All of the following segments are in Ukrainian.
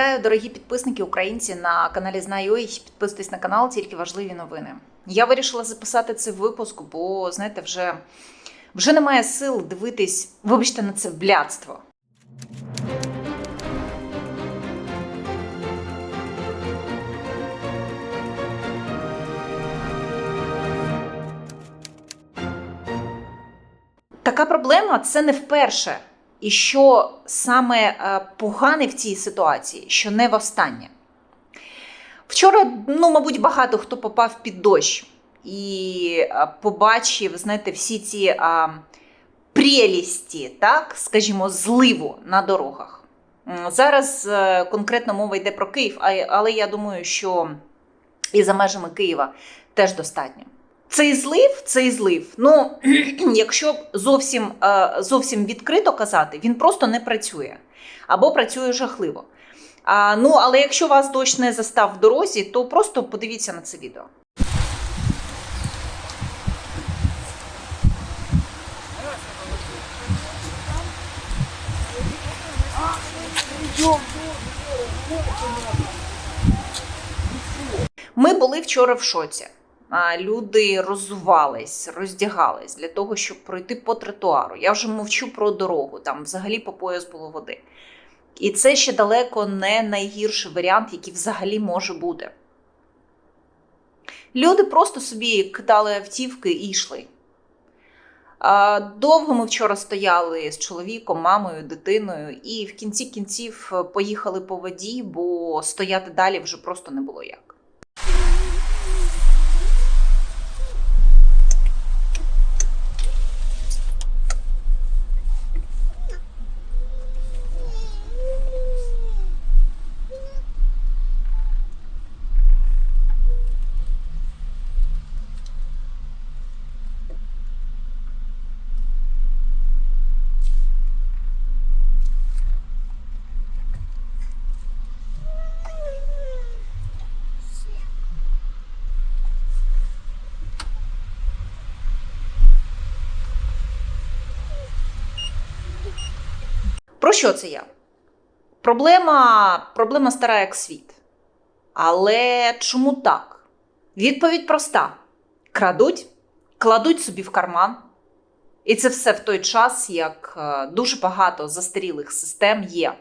Вітаю, дорогі підписники українці на каналі Знаю.ua. Підписуйтесь на канал, тільки важливі новини. Я вирішила записати цей випуск, бо знаєте, вже, вже немає сил дивитись, вибачте, на це блядство. Така проблема це не вперше. І що саме е, погане в цій ситуації, що не востаннє. Вчора, ну, мабуть, багато хто попав під дощ і е, побачив, знаєте, всі ці а, прелісті, так, скажімо, зливу на дорогах. Зараз е, конкретно мова йде про Київ, але я думаю, що і за межами Києва теж достатньо. Цей злив, цей злив, ну якщо зовсім, е, зовсім відкрито казати, він просто не працює або працює жахливо. А, ну, але якщо вас дощ не застав в дорозі, то просто подивіться на це відео. Ми були вчора в шоці. Люди роззувались, роздягались для того, щоб пройти по тротуару. Я вже мовчу про дорогу, там взагалі по пояс було води. І це ще далеко не найгірший варіант, який взагалі може бути. Люди просто собі кидали автівки і йшли. Довго ми вчора стояли з чоловіком, мамою, дитиною, і в кінці кінців е, поїхали по воді, бо стояти далі вже просто не було як. Про що це я? Проблема, проблема стара як світ. Але чому так? Відповідь проста: крадуть, кладуть собі в карман. І це все в той час, як е, дуже багато застарілих систем є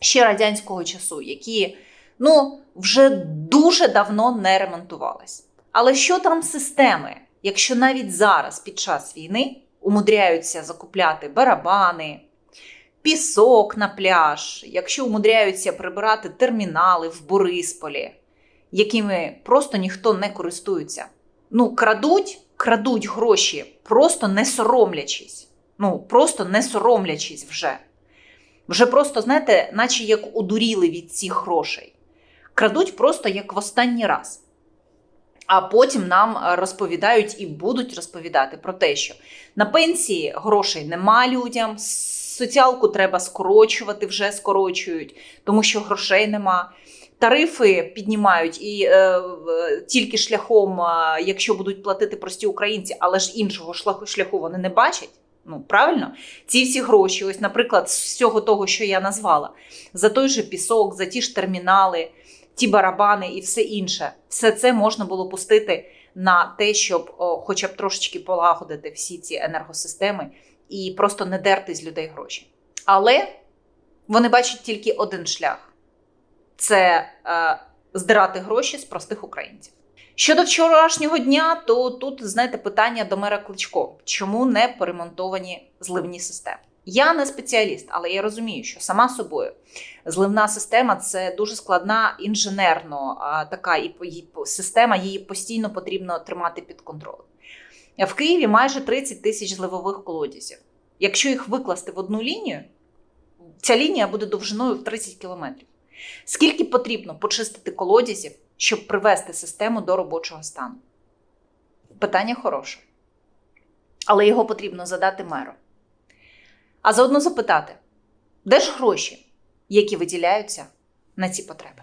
ще радянського часу, які ну, вже дуже давно не ремонтувались. Але що там системи, якщо навіть зараз, під час війни, умудряються закупляти барабани, пісок на пляж, якщо умудряються прибирати термінали в Борисполі, якими просто ніхто не користується. Ну, крадуть, крадуть гроші, просто не соромлячись. Ну, просто не соромлячись вже. Вже просто, знаєте, наче як одуріли від цих грошей. Крадуть просто як в останній раз. А потім нам розповідають і будуть розповідати про те, що на пенсії грошей нема людям, соціалку треба скорочувати, вже скорочують, тому що грошей нема. Тарифи піднімають і е, тільки шляхом, е, якщо будуть платити прості українці, але ж іншого шляху, вони не бачать. Ну правильно, ці всі гроші, ось, наприклад, з всього того, що я назвала, за той же пісок, за ті ж термінали, ті барабани і все інше, все це можна було пустити на те, щоб о, хоча б трошечки полагодити всі ці енергосистеми і просто не дерти з людей гроші. Але вони бачать тільки один шлях: це е, здирати гроші з простих українців. Щодо вчорашнього дня, то тут знаєте питання до мера Кличко: чому не поремонтовані зливні системи? Я не спеціаліст, але я розумію, що сама собою зливна система це дуже складна інженерно така і система, її постійно потрібно тримати під контролем. В Києві майже 30 тисяч зливових колодязів. Якщо їх викласти в одну лінію, ця лінія буде довжиною в 30 кілометрів. Скільки потрібно почистити колодязів, щоб привести систему до робочого стану? Питання хороше. Але його потрібно задати меру. А заодно запитати, де ж гроші, які виділяються на ці потреби?